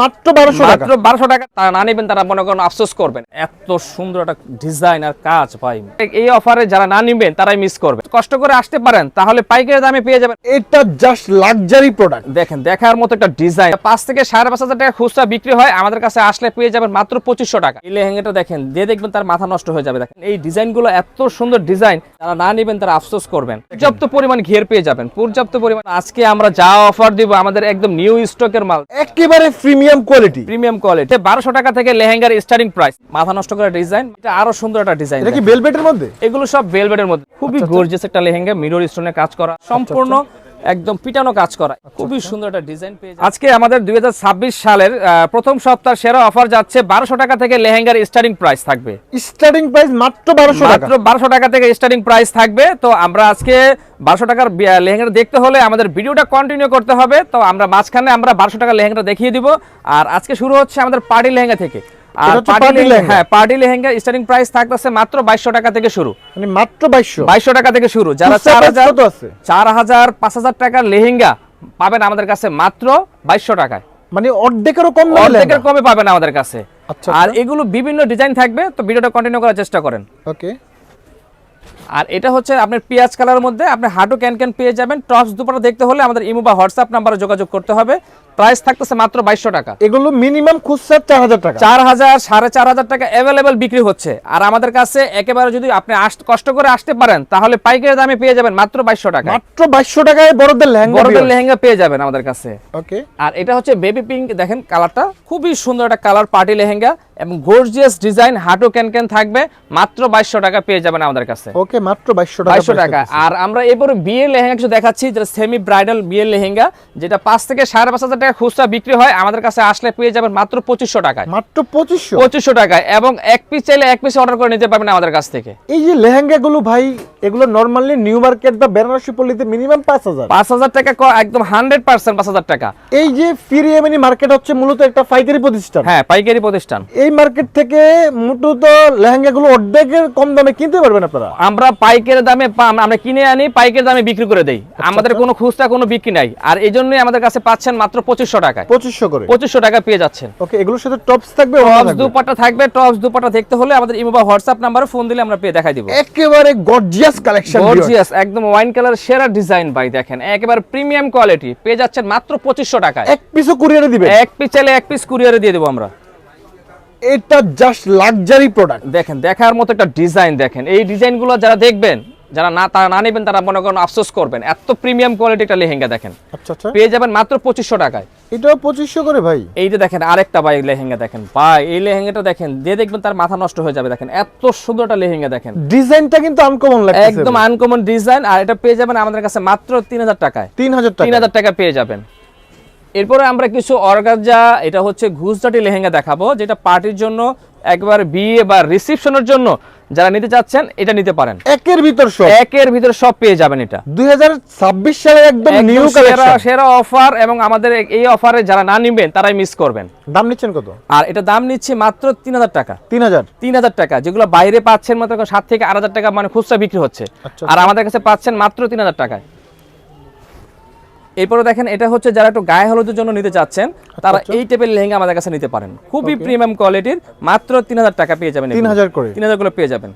মাত্র বারোশো মাত্র বারোশো টাকা তারা না নেবেন তারা মনে করেন আফসোস করবেন। এত সুন্দর একটা ডিজাইন আর কাজ ভাই। এই অফারে যারা না নিবেন তারাই মিস করবে। কষ্ট করে আসতে পারেন তাহলে পাইকারি দামে পেয়ে যাবেন। এটা জাস্ট লাক্সারি প্রোডাক্ট দেখেন দেখার মতো একটা ডিজাইন পাঁচ থেকে সাড়ে পাঁচ হাজার টাকা খুচরা বিক্রি হয় আমাদের কাছে আসলে পেয়ে যাবেন মাত্র পঁচিশশো টাকা। এই লেহেঙ্গাটা দেখেন দিয়ে দেখবেন তার মাথা নষ্ট হয়ে যাবে। দেখেন এই ডিজাইনগুলো এত সুন্দর ডিজাইন যারা না নেবেন তারা আফসোস করবেন। পর্যাপ্ত পরিমাণ ঘের পেয়ে যাবেন পর্যাপ্ত পরিমাণ আজকে আমরা যা অফার দিব আমাদের একদম নিউ স্টকের মাল। একেবারে প্রিমিয়াম কোয়ালিটি? Premium quality. 1200 টাকা থেকে লেহেঙ্গার স্টার্টিং প্রাইস মাথা নষ্ট করা ডিজাইন এটা আরও সুন্দর একটা ডিজাইন এটা কি ভেলভেটের মধ্যে? এগুলো সব ভেলভেটের মধ্যে। খুবই গর্জিয়াস একটা লেহেঙ্গা মিরর স্টোনে কাজ করা সম্পূর্ণ একদম পিটানো কাজ করা। খুবই সুন্দর একটা ডিজাইন পেয়ে আজকে আমাদের দুই সালের প্রথম সপ্তাহ সেরা অফার যাচ্ছে বারোশো টাকা থেকে লেহেঙ্গার স্টার্টিং প্রাইস থাকবে। স্টার্টিং প্রাইস মাত্র বারোশো মাত্র বারোশো টাকা থেকে স্টার্টিং প্রাইস থাকবে। তো আমরা আজকে বারোশো টাকার লেহেঙ্গা দেখতে হলে আমাদের ভিডিওটা কন্টিনিউ করতে হবে। তো আমরা মাঝখানে আমরা বারোশো টাকার লেহেঙ্গাটা দেখিয়ে দিব। আর আজকে শুরু হচ্ছে আমাদের পার্টি লেহেঙ্গা থেকে। আর এটা হচ্ছে পার্টি party লেহেঙ্গা। লেহেঙ্গা। হ্যাঁ পার্টি লেহেঙ্গা স্টার্টিং প্রাইস থাকতেছে মাত্র বাইশশো টাকা থেকে শুরু। মানে মাত্র বাইশশো। বাইশশো টাকা থেকে শুরু। যারা খুচরা চার price হাজার কত আছে? চার হাজার পাঁচ হাজার টাকার লেহেঙ্গা পাবেন আমাদের কাছে মাত্র বাইশশো টাকায়। মানে অর্ধেকেরও কম দামে অর্ধেকের কমে পাবেন আমাদের কাছে। আচ্ছা, আর আচ্ছা। এগুলো বিভিন্ন ডিজাইন থাকবে তো ভিডিওটা কন্টিনিউ করার চেষ্টা করেন। ওকে। আর এটা হচ্ছে আপনার পেঁয়াজ কালারের মধ্যে আপনি হাঁটু ক্যান ক্যান পেয়ে যাবেন। টপস দুপাটা দেখতে হলে আমাদের ইমো বা হোয়াটসঅ্যাপ নাম্বারে যোগাযোগ করতে হবে। প্রাইস থাকতেছে মাত্র বাইশশো টাকা। এগুলো মিনিমাম খুচরা চার হাজার টাকা। চার হাজার সাড়ে চার হাজার টাকা অ্যাভেলেবেল বিক্রি হচ্ছে। আর আমাদের কাছে একেবারে যদি আপনি কষ্ট করে আসতে পারেন তাহলে পাইকারি দামে পেয়ে যাবেন মাত্র বাইশশো টাকা। মাত্র বাইশশো টাকায় বড়দের লেহেঙ্গা বড়দের লেহেঙ্গা পেয়ে যাবেন আমাদের কাছে। ওকে। আর এটা হচ্ছে বেবি পিঙ্ক দেখেন কালারটা খুবই সুন্দর একটা কালার পার্টি লেহেঙ্গা এবং গর্জিয়াস ডিজাইন হাঁটু ক্যান ক্যান থাকবে মাত্র বাইশশো টাকা পেয়ে যাবেন আমাদের কাছে। ওকে মাত্র বাইশশো টাকা বাইশশো টাকা। আর আমরা এরপরে বিয়ের লেহেঙ্গা কিছু দেখাচ্ছি যেটা সেমি ব্রাইডাল বিয়ের লেহেঙ্গা যেটা পাঁচ থেকে সাড়ে পাঁচ হাজার টাকা খুচরা বিক্রি হয় আমাদের কাছে আসলে পেয়ে যাবেন মাত্র পঁচিশশো টাকায়। মাত্র পঁচিশশো? পঁচিশশো টাকায় এবং এক পিস চাইলে এক পিস অর্ডার করে নিতে পারবেন আমাদের কাছ থেকে। এই যে লেহেঙ্গাগুলো ভাই এগুলো নর্মালি নিউ মার্কেট বা বেনারসি পল্লীতে মিনিমাম পাঁচ হাজার। পাঁচ হাজার টাকা একদম হান্ড্রেড পার্সেন্ট পাঁচ হাজার টাকা। এই যে ফিরিয়েমিনি মার্কেট হচ্ছে মূলত একটা পাইকারি প্রতিষ্ঠান। হ্যাঁ পাইকারি প্রতিষ্ঠান। এই মার্কেট থেকে মূলত লেহেঙ্গাগুলো অর্ধেকের কম দামে কিনতে পারবেন আপনারা? আমরা পাইকারি দামে আমরা কিনে আনি পাইকারি দামে বিক্রি করে দেই। আমাদের কোনো খুচরা কোনো বিক্রি নাই। আর এই জন্যই আমাদের কাছে পাচ্ছেন মাত্র পঁচিশশো টাকায়। পঁচিশশো করে। পঁচিশশো টাকা পেয়ে যাচ্ছেন। ওকে এগুলোর সাথে টপস থাকবে টপস দুপাটা থাকবে টপস দুপাটা দেখতে হলে আমাদের ইমো বা হোয়াটসঅ্যাপ নাম্বারে ফোন দিলে আমরা পেয়ে দেখাই দিব। একেবারে গর্জিয়াস কালেকশন গর্জিয়াস একদম ওয়াইন কালার সেরা ডিজাইন ভাই দেখেন একেবারে প্রিমিয়াম কোয়ালিটি পেয়ে যাচ্ছেন মাত্র পঁচিশশো টাকায়। এক পিসও কুরিয়ারে দিবে এক পিস চাইলে এক পিস কুরিয়ারে দিয়ে দেবো আমরা। এটা জাস্ট লাক্সারি প্রোডাক্ট দেখেন দেখার মতো একটা ডিজাইন দেখেন। এই ডিজাইনগুলো যারা দেখবেন যারা না তারা না নেবেন তারা মনে করেন আফসোস করবেন। এত প্রিমিয়াম কোয়ালিটি একটা লেহেঙ্গা দেখেন। আচ্ছা আচ্ছা। পেয়ে যাবেন মাত্র পঁচিশশো টাকায়। এটাও পঁচিশশো করে ভাই। এই যে দেখেন আরেকটা ভাই লেহেঙ্গা দেখেন। ভাই এই লেহেঙ্গাটা দেখেন যে দেখবেন তার মাথা নষ্ট হয়ে যাবে দেখেন। এত সুন্দর একটা লেহেঙ্গা দেখেন। ডিজাইনটা কিন্তু আনকমন লাগছে একদম আনকমন ডিজাইন আর এটা পেয়ে যাবেন আমাদের কাছে মাত্র তিন হাজার টাকায়। তিন হাজার তিন হাজার টাকা পেয়ে যাবেন। এরপরে আমরা কিছু অর্গানজা এটা হচ্ছে ঘুষদাটি লেহেঙ্গা দেখাবো যেটা পার্টির জন্য একবার বিয়ে বা রিসেপশনের জন্য যারা নিতে চাচ্ছেন এটা নিতে পারেন। একের ভিতর সব। একের ভিতরে সব পেয়ে যাবেন এটা। দুই সালে একদম নিউ সেরা কালেকশন সেরা অফার এবং আমাদের এই অফারে যারা না নিবেন তারাই মিস করবেন। দাম নিচ্ছেন কত? আর এটা দাম নিচ্ছে মাত্র তিন হাজার টাকা। তিন হাজার? তিন হাজার টাকা যেগুলো বাইরে পাচ্ছেন মাত্র সাত থেকে আট হাজার টাকা মানে খুচরা বিক্রি হচ্ছে। আচ্ছা, আর আমাদের কাছে পাচ্ছেন মাত্র তিন হাজার টাকায়। এরপরে দেখেন এটা হচ্ছে যারা একটু গায়ে হলুদের জন্য নিতে চাচ্ছেন তারা আচ্ছা। এই টাইপের লেহেঙ্গা আমাদের কাছে নিতে পারেন। খুবই প্রিমিয়াম কোয়ালিটির মাত্র তিন হাজার টাকা পেয়ে যাবেন তিন হাজার করে। তিন হাজার পেয়ে যাবেন।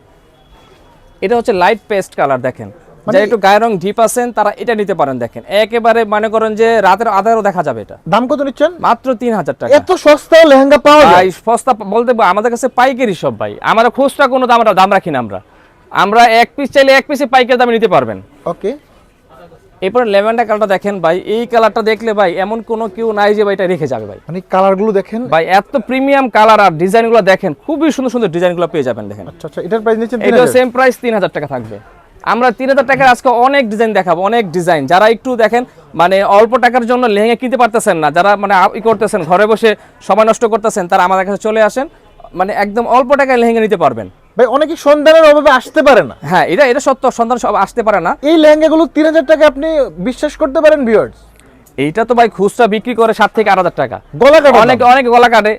এটা হচ্ছে লাইট পেস্ট কালার দেখেন। মানে যারা একটু গায়ের রং ডিপ আছেন তারা এটা নিতে পারেন দেখেন। একেবারে মনে করেন যে রাতের আধারও দেখা যাবে এটা। দাম কত নিচ্ছেন? মাত্র তিন হাজার টাকা। এত সস্তা লেহেঙ্গা পাওয়া যায়? সস্তা বলতে আমাদের কাছে পাইকারি সব ভাই। আমরা খুচরা কোনো দাম দাম রাখি না আমরা। আমরা এক পিস চাইলে এক পিসে পাইকারি দামে নিতে পারবেন। ওকে এরপর লেভেন্ডার কালারটা দেখেন ভাই এই কালারটা দেখলে ভাই এমন কোনো কেউ নাই যে ভাই এটা রেখে যাবে ভাই। মানে কালারগুলো দেখেন? ভাই এত প্রিমিয়াম কালার আর ডিজাইনগুলো দেখেন খুবই সুন্দর সুন্দর ডিজাইনগুলো পেয়ে যাবেন দেখেন। আচ্ছা আচ্ছা এটার প্রাইস তিন এটা সেম প্রাইস তিন হাজার টাকা থাকবে। আমরা তিন হাজার টাকার আজকে অনেক ডিজাইন দেখাবো অনেক ডিজাইন যারা একটু দেখেন মানে অল্প টাকার জন্য লেহেঙ্গা কিনতে পারতেছেন না যারা মানে ই করতেছেন ঘরে বসে সময় নষ্ট করতেছেন তারা আমাদের কাছে চলে আসেন মানে একদম অল্প টাকায় লেহেঙ্গা নিতে পারবেন। ভাই অনেকে সন্ধানের অভাবে আসতে পারে না। হ্যাঁ এটা এটা সত্য সন্ধান সব আসতে পারে না। এই লেহেঙ্গাগুলো তিন হাজার টাকা আপনি বিশ্বাস করতে পারেন ভিউয়ার্স এইটা তো ভাই খুচরা বিক্রি করে সাত থেকে আট হাজার টাকা। গলা কাটা অনেক অনেক গলা কাটে।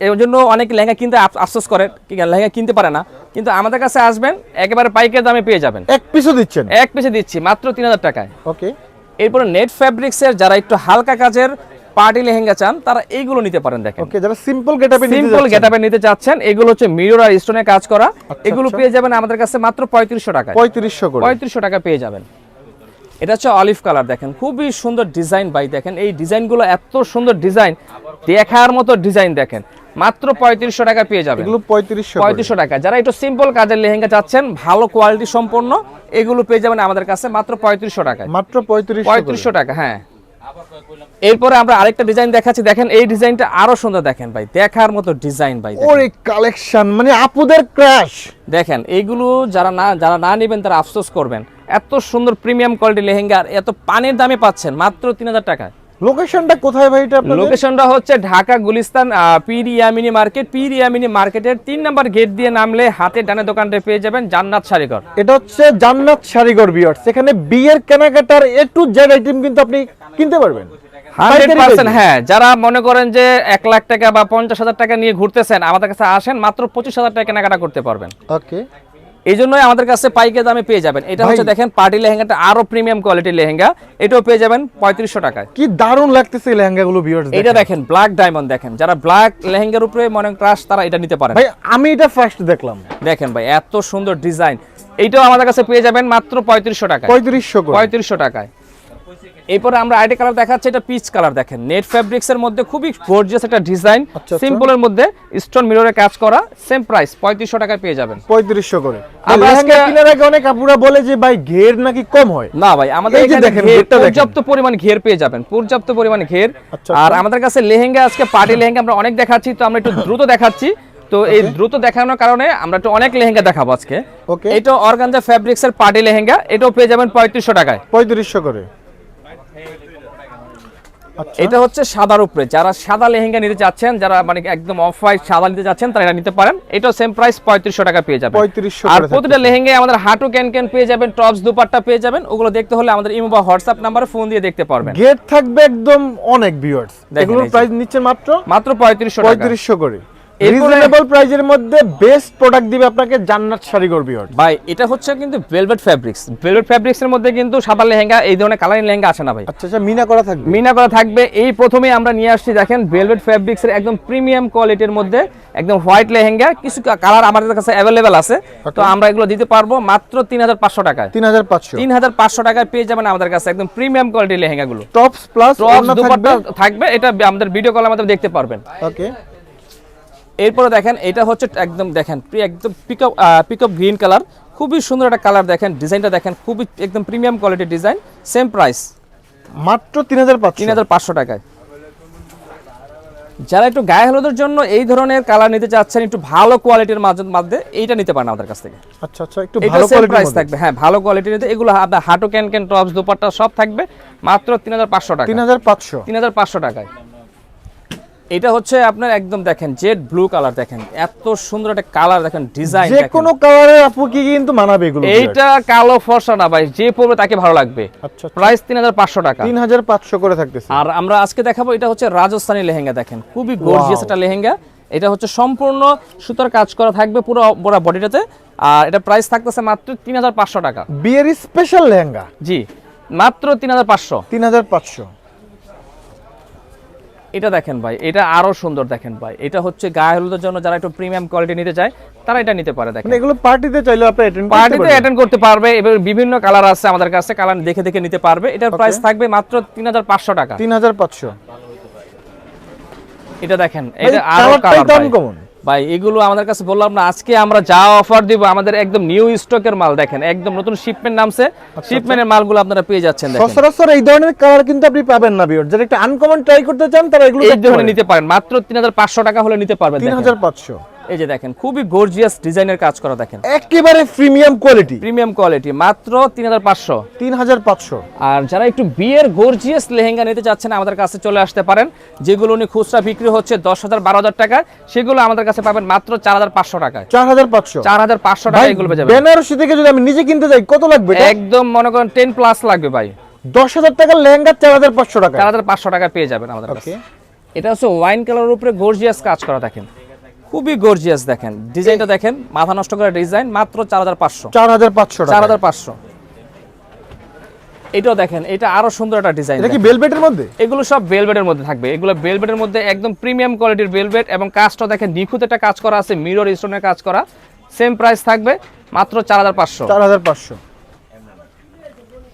এর জন্য অনেক লেহেঙ্গা কিনতে আফ- আফসোস করে লেহেঙ্গা কিনতে পারে না। কিন্তু আমাদের কাছে আসবেন একেবারে পাইকারি দামে পেয়ে যাবেন। এক পিসও দিচ্ছেন? এক পিসে দিচ্ছি মাত্র তিন হাজার টাকায়। ওকে। এরপরে নেট ফ্যাব্রিক্সের যারা একটু হালকা কাজের পার্টি লেহেঙ্গা চান তারা এইগুলো নিতে পারেন দেখেন। ওকে যারা সিম্পল গেটআপে সিম্পল গেটআপে নিতে চাচ্ছেন এগুলো হচ্ছে মিরর আর স্টোনে কাজ করা। এগুলো আচ্ছা। পেয়ে যাবেন আমাদের কাছে মাত্র পঁয়ত্রিশশো টাকায়। পঁয়ত্রিশশো করে। পঁয়ত্রিশশো টাকা পেয়ে যাবেন। এটা হচ্ছে অলিভ কালার দেখেন খুবই সুন্দর ডিজাইন ভাই দেখেন এই ডিজাইনগুলো এত সুন্দর ডিজাইন দেখার মতো ডিজাইন দেখেন মাত্র পঁয়ত্রিশশো টাকা পেয়ে যাবেন। এগুলো পঁয়ত্রিশশো। পঁয়ত্রিশশো টাকা। যারা একটু সিম্পল কাজের লেহেঙ্গা চাচ্ছেন ভালো কোয়ালিটি সম্পন্ন এগুলো পেয়ে যাবেন আমাদের কাছে মাত্র পঁয়ত্রিশশো টাকায়। মাত্র পঁয়ত্রিশশো পঁয়ত্রিশশো টাকা হ্যাঁ। এরপরে আমরা আরেকটা ডিজাইন দেখাচ্ছি। দেখেন এই ডিজাইনটা আরও সুন্দর দেখেন ভাই। দেখার মতো ডিজাইন ভাই ওরে কালেকশন মানে আপুদের ক্রাশ দেখেন এইগুলো যারা না যারা না নেবেন তারা আফসোস করবেন। এত সুন্দর প্রিমিয়াম কোয়ালিটি লেহেঙ্গা আর এত পানির দামে পাচ্ছেন মাত্র তিন হাজার টাকায়। লোকেশনটা কোথায় ভাই এটা আপনাদের? লোকেশনটা হচ্ছে ঢাকা গুলিস্তান পীর ইয়ামিনী মার্কেট। পীর ইয়ামিনী মার্কেটের তিন নম্বর গেট দিয়ে নামলে হাতে ডানে দোকানটা পেয়ে যাবেন জান্নাত শাড়িঘর এটা হচ্ছে জান্নাত শাড়িঘর বিয়ার্স এখানে বিয়ের কেনাকাটার এ টু জেড আইটেম কিন্তু আপনি কিনতে পারবেন। হ্যাঁ যারা মনে করেন যে এক লাখ টাকা বা পঞ্চাশ হাজার টাকা নিয়ে ঘুরতেছেন আমাদের কাছে আসেন মাত্র পঁচিশ হাজার টাকা কেনাকাটা করতে পারবেন। ওকে। এই জন্যই আমাদের কাছে পাইকারি দামে পেয়ে যাবেন। এটা হচ্ছে দেখেন পার্টি লেহেঙ্গাটা আরও প্রিমিয়াম কোয়ালিটির লেহেঙ্গা। এটাও পেয়ে যাবেন পঁয়ত্রিশশো টাকায়। কি দারুণ লাগতেছে এই লেহেঙ্গাগুলো বিয়ার্স এটা দেখেন। ব্ল্যাক ডায়মন্ড দেখেন। যারা ব্ল্যাক লেহেঙ্গার উপরে মনে ক্রাশ তারা এটা নিতে পারেন। ভাই আমি এটা ফার্স্ট দেখলাম। দেখেন ভাই এত সুন্দর ডিজাইন এইটাও আমাদের কাছে পেয়ে যাবেন মাত্র পঁয়ত্রিশশো টাকায়। পঁয়ত্রিশশো পঁয়ত্রিশশো টাকায়। এরপরে আমরা আইডি কালার দেখাচ্ছি এটা পিচ কালার দেখেন। নেট ফ্যাব্রিক্স এর মধ্যে খুবই গর্জিয়াস একটা ডিজাইন আচ্ছা, আচ্ছা। সিম্পলের মধ্যে স্টোন মিররে কাজ করা সেম প্রাইস পঁয়ত্রিশশো টাকায় পেয়ে যাবেন। পঁয়ত্রিশশো করে। আমরা আজকে- কেনার আগে অনেক আপুরা বলে যে ভাই ঘের নাকি কম হয়? না ভাই আমাদের এখানে দেখেন। পর্যাপ্ত পরিমাণ ঘের পেয়ে যাবেন পর্যাপ্ত পরিমাণ ঘের। আচ্ছা, আর। আমাদের কাছে লেহেঙ্গা আজকে পার্টি লেহেঙ্গা আমরা অনেক দেখাচ্ছি তো আমরা একটু দ্রুত দেখাচ্ছি। তো এই দ্রুত দেখানোর কারণে আমরা একটু অনেক লেহেঙ্গা দেখাবো আজকে। এটা অর্গানজা ফ্যাব্রিক্স এর পার্টি লেহেঙ্গা এটাও পেয়ে যাবেন পঁয়ত্রিশশো টাকায়। পঁয়ত্রিশশো করে। এটা হচ্ছে সাদার উপরে যারা সাদা লেহেঙ্গা নিতে চাচ্ছেন যারা মানে একদম অফ হোয়াইট সাদা নিতে চাচ্ছেন তারা এটা নিতে পারেন। এটা সেম প্রাইস পঁয়ত্রিশশো টাকা পেয়ে যাবেন। 3500 আর প্রতিটা লেহেঙ্গায় আমাদের হাঁটু ক্যান ক্যান পেয়ে যাবেন টপস দুপাট্টা পেয়ে যাবেন। ওগুলো দেখতে হলে আমাদের ইমো বা হোয়াটসঅ্যাপ নাম্বারে ফোন দিয়ে দেখতে পারবেন। গেট থাকবে একদম অনেক ভিউয়ার্স দেখেন এগুলোর প্রাইস নিচ্ছে মাত্র মাত্র পঁয়ত্রিশশো পঁয়ত্রিশশো করে। রিজনেবল প্রাইজের মধ্যে বেস্ট প্রোডাক্ট দিবে আপনাকে জান্নাত শাড়িঘর ভিউয়ার্স ভাই এটা হচ্ছে কিন্তু ভেলভেট ফ্যাব্রিক্স ভেলভেট ফ্যাব্রিক্স এর মধ্যে কিন্তু সাদা লেহেঙ্গা এই ধরনের কালারিং লেহেঙ্গা আসে না ভাই? আচ্ছা আচ্ছা মিনা করা থাকবে। মিনা করা থাকবে। এই প্রথমেই আমরা নিয়ে আসছি দেখেন ভেলভেট ফ্যাব্রিক্স এর একদম প্রিমিয়াম কোয়ালিটির মধ্যে একদম হোয়াইট লেহেঙ্গা। কিছু কালার আমাদের কাছে অ্যাভেলেবেল আছে। তো আমরা এগুলো দিতে পারব মাত্র তিন হাজার পাঁচশো টাকায়। তিন হাজার পাঁচশো। তিন হাজার পাঁচশো টাকায় পেয়ে যাবেন আমাদের কাছে একদম প্রিমিয়াম কোয়ালিটির লেহেঙ্গাগুলো। টপস প্লাস টপস দুপাট্টা থাকবে এটা আমাদের ভিডিও কলের মাধ্যমে দেখতে পারবেন। ওকে এরপরে দেখেন এটা হচ্ছে একদম দেখেন একদম পিকআপ পিকআপ গ্রিন কালার খুবই সুন্দর একটা কালার দেখেন ডিজাইনটা দেখেন খুবই একদম প্রিমিয়াম কোয়ালিটির ডিজাইন সেম প্রাইস মাত্র তিন হাজার তিন হাজার পাঁচশো টাকায়। যারা একটু গায়ে হলুদের জন্য এই ধরনের কালার নিতে চাচ্ছেন একটু ভালো কোয়ালিটির মাঝে মধ্যে এইটা নিতে পারেন আমাদের কাছ থেকে। আচ্ছা আচ্ছা একটু ভালো প্রাইস থাকবে হ্যাঁ ভালো কোয়ালিটির নিতে এগুলো আপনার হাঁটু ক্যান ক্যান টপস দুপাট্টা সব থাকবে মাত্র তিন হাজার পাঁচশো টাকা তিন হাজার পাঁচশো। তিন হাজার পাঁচশো টাকায়। এটা হচ্ছে আপনার একদম দেখেন জেড ব্লু কালার দেখেন। এত সুন্দর একটা কালার দেখেন ডিজাইন যে কোনো কালারে আপু কি কিন্তু মানাবে এগুলো এইটা কালো ফর্সা না ভাই যে পরবে তাকে ভালো লাগবে। আচ্ছা, আচ্ছা। প্রাইস 3500 টাকা। 3500 করে থাকতেছে। আর আমরা আজকে দেখাবো এটা হচ্ছে রাজস্থানি লেহেঙ্গা দেখেন। খুবই গর্জিয়াস একটা লেহেঙ্গা। এটা হচ্ছে সম্পূর্ণ সুতার কাজ করা থাকবে পুরো বড় বডিটাতে। আর এটা প্রাইস থাকতেছে মাত্র 3500 টাকা। বিয়ের স্পেশাল লেহেঙ্গা। জি মাত্র 3500 3500 এটা দেখেন ভাই এটা আরও সুন্দর দেখেন ভাই। এটা হচ্ছে গায়ে হলুদের জন্য যারা একটু প্রিমিয়াম কোয়ালিটি নিতে চায় তারা এটা নিতে পারে দেখেন। মানে এগুলো পার্টিতে চাইলে আপনি অ্যাটেন্ড পার্টিতে অ্যাটেন্ড করতে পারবে এবার বিভিন্ন কালার আছে আমাদের কাছে কালার দেখে দেখে নিতে পারবে। এটার প্রাইস থাকবে মাত্র তিন হাজার পাঁচশো টাকা। তিন হাজার পাঁচশো। এটা দেখেন এটা আরও কালার তো ভাই। এগুলো আমাদের কাছে বললাম না আজকে আমরা যা অফার দিব আমাদের একদম নিউ স্টকের মাল দেখেন একদম নতুন শিপমেন্ট নামছে শিপমেন্টের মালগুলো আপনারা পেয়ে যাচ্ছেন দেখেন সচরাচর এই ধরনের কালার কিন্তু আপনি পাবেন না ভিউয়ার যারা একটা আনকমন ট্রাই করতে চান তারা এগুলো এই ধরনের নিতে পারেন মাত্র তিন হাজার পাঁচশো টাকা হলে নিতে পারবেন তিন দেখেন। হাজার পাঁচশো এই যে দেখেন খুবই গর্জিয়াস ডিজাইনের কাজ করা দেখেন। একেবারে প্রিমিয়াম কোয়ালিটি প্রিমিয়াম কোয়ালিটি মাত্র তিন হাজার পাঁচশো। তিন হাজার পাঁচশো। আর যারা একটু বিয়ের গর্জিয়াস লেহেঙ্গা নিতে চাচ্ছেন আমাদের কাছে চলে আসতে পারেন যেগুলো উনি খুচরা বিক্রি হচ্ছে দশ হাজার বারো হাজার টাকা সেগুলো আমাদের কাছে পাবেন মাত্র চার হাজার পাঁচশো টাকায় চার হাজার পাঁচশো। চার হাজার পাঁচশো টাকা এগুলো পেয়ে যাবেন। বেনারসি থেকে যদি আমি নিজে কিনতে যাই কত লাগবে এটা? একদম মনে করেন টেন প্লাস লাগবে ভাই। দশ হাজার টাকার লেহেঙ্গা চার হাজার পাঁচশো টাকা। চার হাজার পাঁচশো টাকা পেয়ে যাবেন আমাদের কাছে। ওকে। এটা হচ্ছে ওয়াইন কালারের উপরে গর্জিয়াস কাজ করা দেখেন। খুবই গর্জিয়াস দেখেন। ডিজাইনটা দেখেন মাথা নষ্ট করা ডিজাইন মাত্র চার হাজার পাঁচশো। চার হাজার পাঁচশো চার হাজার পাঁচশো। এটাও দেখেন এটা আরও সুন্দর একটা ডিজাইন এটা কি বেলভেটের মধ্যে? এগুলো সব বেলভেটের মধ্যে থাকবে। এগুলো বেলভেটের মধ্যে একদম প্রিমিয়াম কোয়ালিটির বেলভেট এবং কাজটা দেখেন নিখুঁত একটা কাজ করা আছে মিরর স্টোনের কাজ করা। সেম প্রাইস থাকবে মাত্র চার হাজার পাঁচশো। চার হাজার পাঁচশো।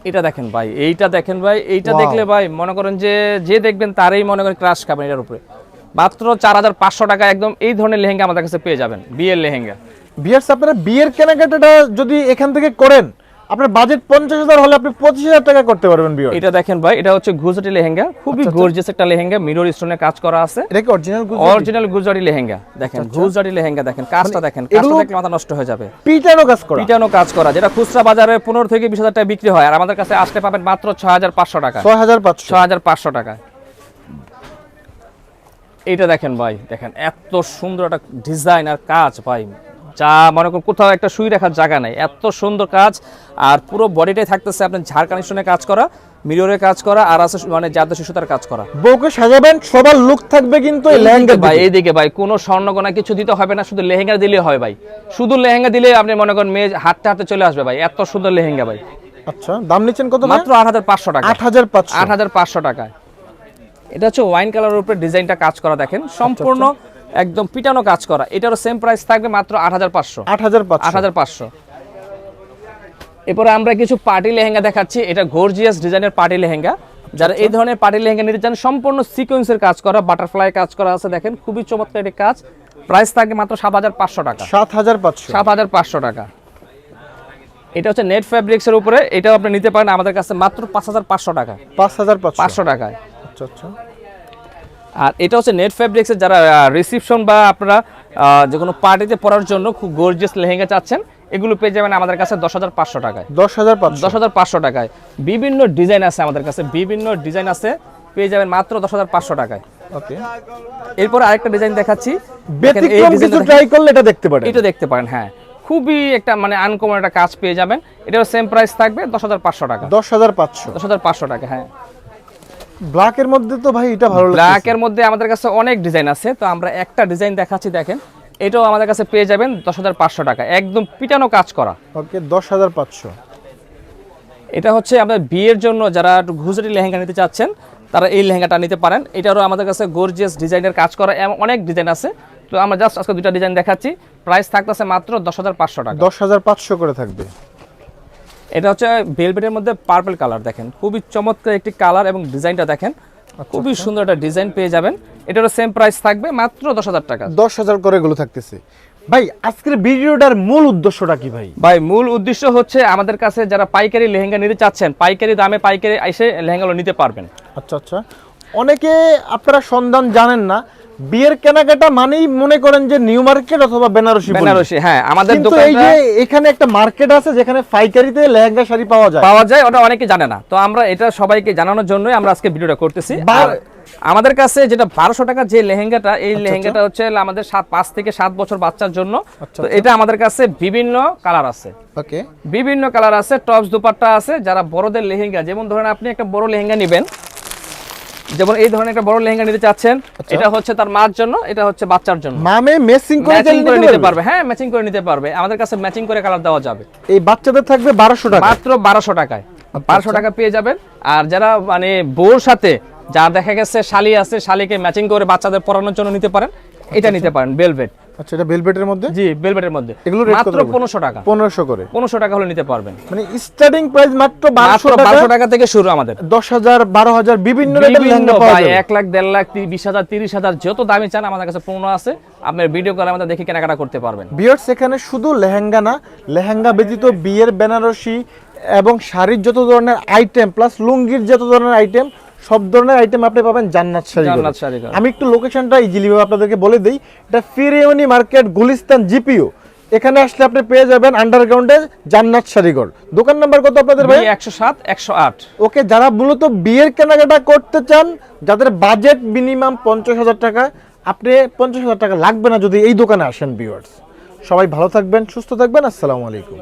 এটা দেখেন ভাই এইটা দেখেন ভাই এইটা দেখলে ভাই মনে করেন যে যে দেখবেন তারই মনে করেন ক্রাশ খাবেন এটার উপরে। মাত্র চার হাজার পাঁচশো টাকা একদম এই ধরনের লেহেঙ্গা আমাদের কাছে পেয়ে যাবেন বিয়ের লেহেঙ্গা। বিয়ার্স আপনারা বিয়ের কেনাকাটাটা যদি এখান থেকে করেন আপনার বাজেট পঞ্চাশ হাজার হলে আপনি পঁচিশ হাজার টাকা করতে পারবেন বিয়ার এটা দেখেন ভাই এটা হচ্ছে গুজরাটি লেহেঙ্গা খুবই আচ্ছা, গর্জিয়াস একটা লেহেঙ্গা মিরর স্টোনের কাজ করা আছে। এটা কি অরিজিনাল অরিজিনাল গুজরাটি লেহেঙ্গা দেখেন গুজরাটি লেহেঙ্গা দেখেন কাজটা দেখেন কাজটা মানে দেখলে মাথা নষ্ট হয়ে যাবে। পিটানো কাজ করা? পিটানো কাজ করা যেটা খুচরা বাজারে পনেরো থেকে বিশ হাজার টাকা বিক্রি হয় আর আমাদের কাছে আসতে পাবেন মাত্র ছয় হাজার পাঁচশো টাকা। ছয় হাজার পাঁচশো। ছয় হাজার পাঁচশো টাকা এইটা দেখেন ভাই দেখেন এত সুন্দর একটা ডিজাইন আর কাজ ভাই। যা মনে করুন কোথাও একটা শুই রাখার জায়গা নাই। এত সুন্দর কাজ আর পুরো বডিটাই থাকতেছে আপনার ঝাড় কানেকশনের কাজ করা মিররে কাজ করা আর আছে মানে জাতীয় শিশুতার কাজ করা। বউকে সাজাবেন সবার লুক থাকবে কিন্তু এই লেহেঙ্গা ভাই এইদিকে ভাই কোনো স্বর্ণগোনা কিছু দিতে হবে না শুধু লেহেঙ্গা দিলে হয় ভাই। শুধু লেহেঙ্গা দিলে আপনি মনে করেন মেয়ে হাঁটতে হাঁটতে চলে আসবে ভাই এত সুন্দর লেহেঙ্গা ভাই। আচ্ছা দাম নিচ্ছেন কত মাত্র আট হাজার পাঁচশো টাকা। আট হাজার পাঁচশো। আট হাজার পাঁচশো টাকায়। এটা হচ্ছে ওয়াইন কালারের উপরে ডিজাইনটা কাজ করা দেখেন। সম্পূর্ণ একদম পিটানো কাজ করা। এটারও সেম প্রাইস থাকবে মাত্র আট হাজার পাঁচশো। আট হাজার আট পাঁচশো হাজার পাঁচশো। এরপরে আমরা কিছু পার্টি লেহেঙ্গা দেখাচ্ছি। এটা গর্জিয়াস ডিজাইনের পার্টি লেহেঙ্গা। যারা এই ধরনের পার্টি লেহেঙ্গা নিতে চান সম্পূর্ণ সিকোয়েন্সের কাজ করা বাটারফ্লাই কাজ করা আছে দেখেন। খুবই চমৎকার একটি কাজ। প্রাইস থাকবে মাত্র সাত হাজার পাঁচশো টাকা। সাত হাজার পাঁচশো। সাত হাজার পাঁচশো টাকা। এটা হচ্ছে নেট ফ্যাব্রিক্সের উপরে। এটাও আপনি নিতে পারেন আমাদের কাছে মাত্র পাঁচ হাজার পাঁচশো টাকা। পাঁচ হাজার পাঁচশো টাকায়। আচ্ছা আচ্ছা আর এটা হচ্ছে নেট ফ্যাব্রিক্সের যারা রিসিপশন বা আপনারা যে কোনো পার্টিতে পরার জন্য খুব গর্জিয়াস লেহেঙ্গা চাচ্ছেন এগুলো পেয়ে যাবেন আমাদের কাছে দশ হাজার পাঁচশো টাকায়। দশ হাজার দশ হাজার পাঁচশো টাকায়। বিভিন্ন ডিজাইন আছে আমাদের কাছে বিভিন্ন ডিজাইন আছে পেয়ে যাবেন মাত্র দশ হাজার পাঁচশো টাকায়। ওকে। এরপর আরেকটা ডিজাইন দেখাচ্ছি ব্যতিক্রম কিছু ট্রাই করলে এটা দেখতে পারেন। এটা দেখতে পারেন হ্যাঁ। খুবই একটা মানে আনকমন একটা কাজ পেয়ে যাবেন। এটাও সেম প্রাইস থাকবে দশ হাজার পাঁচশো টাকা। দশ হাজার পাঁচশো। দশ হাজার পাঁচশো টাকা হ্যাঁ। ব্ল্যাকের মধ্যে তো ভাই এটা ভালো ব্ল্যাকের মধ্যে আমাদের কাছে অনেক ডিজাইন আছে তো আমরা একটা ডিজাইন দেখাচ্ছি দেখেন। এটাও আমাদের কাছে পেয়ে যাবেন দশ হাজার পাঁচশো টাকা। একদম পিটানো কাজ করা। ওকে দশ হাজার পাঁচশো। এটা হচ্ছে আপনার বিয়ের জন্য যারা ঘুজরি লেহেঙ্গা নিতে চাচ্ছেন তারা এই লেহেঙ্গাটা নিতে পারেন। এটারও আমাদের কাছে গর্জিয়াস ডিজাইনের কাজ করা এমন অনেক ডিজাইন আছে। তো আমরা জাস্ট আজকে দুইটা ডিজাইন দেখাচ্ছি। প্রাইস থাকতেছে মাত্র দশ হাজার পাঁচশো টাকা। দশ হাজার পাঁচশো করে থাকবে। এটা হচ্ছে ভেলভেটের মধ্যে পার্পল কালার দেখেন। খুবই চমৎকার একটি কালার এবং ডিজাইনটা দেখেন। খুবই সুন্দর একটা ডিজাইন পেয়ে যাবেন। এটারও সেম প্রাইস থাকবে মাত্র দশ হাজার টাকা। দশ হাজার করে এগুলো থাকতেছে। ভাই আজকের ভিডিওটার মূল উদ্দেশ্যটা কি ভাই? ভাই মূল উদ্দেশ্য হচ্ছে আমাদের কাছে যারা পাইকারি লেহেঙ্গা নিতে চাচ্ছেন পাইকারি দামে পাইকারি এসে লেহেঙ্গাগুলো নিতে পারবেন। আচ্ছা আচ্ছা। অনেকে আপনারা সন্ধান জানেন না বিয়ের কেনাকাটা মানেই মনে করেন যে নিউ মার্কেট অথবা বেনারসি বেনারসি হ্যাঁ আমাদের কিন্তু এই যে এখানে একটা মার্কেট আছে যেখানে পাইকারিতে লেহেঙ্গা শাড়ি পাওয়া যায়। পাওয়া যায় ওটা অনেকে জানে না। তো আমরা এটা সবাইকে জানানোর জন্যই আমরা আজকে ভিডিওটা করতেছি। আমাদের কাছে যেটা বারোশো টাকা যে লেহেঙ্গাটা এই লেহেঙ্গাটা হচ্ছে আমাদের সাত পাঁচ থেকে সাত বছর বাচ্চার জন্য। আচ্ছা, তো এটা আমাদের কাছে বিভিন্ন কালার আছে। ওকে। বিভিন্ন কালার আছে টপস দুপাট্টা আছে। যারা বড়দের লেহেঙ্গা যেমন ধরেন আপনি একটা বড় লেহেঙ্গা নেবেন যেমন এই ধরনের একটা বড় লেহেঙ্গা নিতে চাচ্ছেন এটা হচ্ছে তার মার জন্য এটা হচ্ছে বাচ্চার জন্য। মামে ম্যাচিং করে নিতে পারবে? হ্যাঁ ম্যাচিং করে নিতে পারবে। আমাদের কাছে ম্যাচিং করে কালার দেওয়া যাবে। এই বাচ্চাদের থাকবে বারোশো টাকা। মাত্র বারোশো টাকায়। আচ্ছা, বারোশো টাকা পেয়ে যাবেন। আর যারা মানে বউর সাথে যা দেখা গেছে শালি আছে শালিকে ম্যাচিং করে বাচ্চাদের পড়ানোর জন্য নিতে পারেন এটা নিতে পারেন বেলভেট আচ্ছা এটা বেলভেটের মধ্যে? জি বেলভেটের মধ্যে। এগুলো মাত্র পড়বে? পনেরোশো টাকা। পনেরোশো করে। পনেরোশো টাকা হলে নিতে পারবেন। মানে স্টার্টিং প্রাইস মাত্র বারোশো মাত্র টাকা। বারোশো টাকা থেকে শুরু আমাদের। দশ হাজার বারো হাজার বিভিন্ন রেটের লেহেঙ্গা পাওয়া যাবে। এক লাখ দেড় লাখ তি- বিশ হাজার তিরিশ হাজার যত দামি চান আমাদের কাছে পণ্য আছে আপনার ভিডিও করে আমাদের দেখে কেনাকাটা করতে পারবেন। বিয়ার্স এখানে শুধু লেহেঙ্গা না লেহেঙ্গা ব্যতীত বিয়ের বেনারসি এবং শাড়ির যত ধরনের আইটেম প্লাস লুঙ্গির যত ধরনের আইটেম সব ধরনের আইটেম আপনি পাবেন জান্নাত শাড়ি। আমি একটু লোকেশনটা ইজিলি ভাবে আপনাদেরকে বলে দিই। এটা ফিরিয়নি মার্কেট গুলিস্তান জিপিও এখানে আসলে আপনি পেয়ে যাবেন আন্ডারগ্রাউন্ডে জান্নাত শাড়িঘর। দোকান নাম্বার কত আপনাদের ভাই? একশো সাত একশো আট। ওকে যারা মূলত বিয়ের কেনাকাটা করতে চান যাদের বাজেট মিনিমাম পঞ্চাশ হাজার টাকা আপনি পঞ্চাশ হাজার টাকা লাগবে না যদি এই দোকানে আসেন বিয়ার্স সবাই ভালো থাকবেন সুস্থ থাকবেন আসসালামু আলাইকুম।